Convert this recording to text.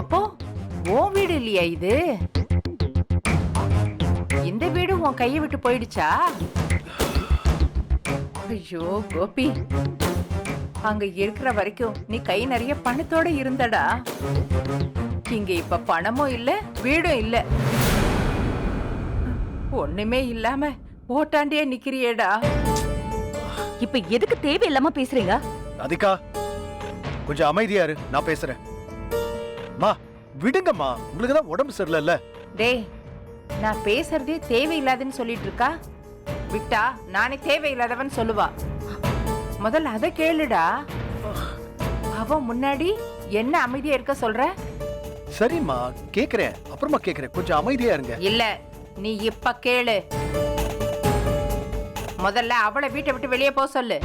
அப்போ உன் வீடு இல்லையா இது? இந்த வீடு உன் கையை விட்டு போயிடுச்சா? ஐயோ கோபி. அங்க இருக்கிற வரைக்கும் நீ கை நிறைய பணத்தோட இருந்தடா. இங்க இப்ப பணமும் இல்ல வீடும் இல்ல. ஒண்ணுமே இல்லாம ஓட்டாண்டியே நிக்கிறியேடா. இப்ப எதுக்கு தேவையில்லாம பேசுறீங்க? ராதிகா கொஞ்சம் அமைதியா இரு நான் பேசுறேன். மா விடுங்கம்மா. உங்களுக்கு தான் உடம்பு சரியில்லைல்ல. டேய் நான் பேசுறதே தேவையில்லாதுன்னு சொல்லிட்டு இருக்கா விட்டா நானே தேவையில்லாதவன் சொல்லுவா. முதல்ல அதை கேளுடா. அவ முன்னாடி என்ன அமைதியா இருக்க சொல்ற? சரிம்மா கேக்குறேன். அப்புறமா கேக்குறேன். கொஞ்சம் அமைதியா இருங்க. இல்ல நீ இப்ப கேளு. முதல்ல அவளை வீட்டை விட்டு வெளியே போக சொல்லு.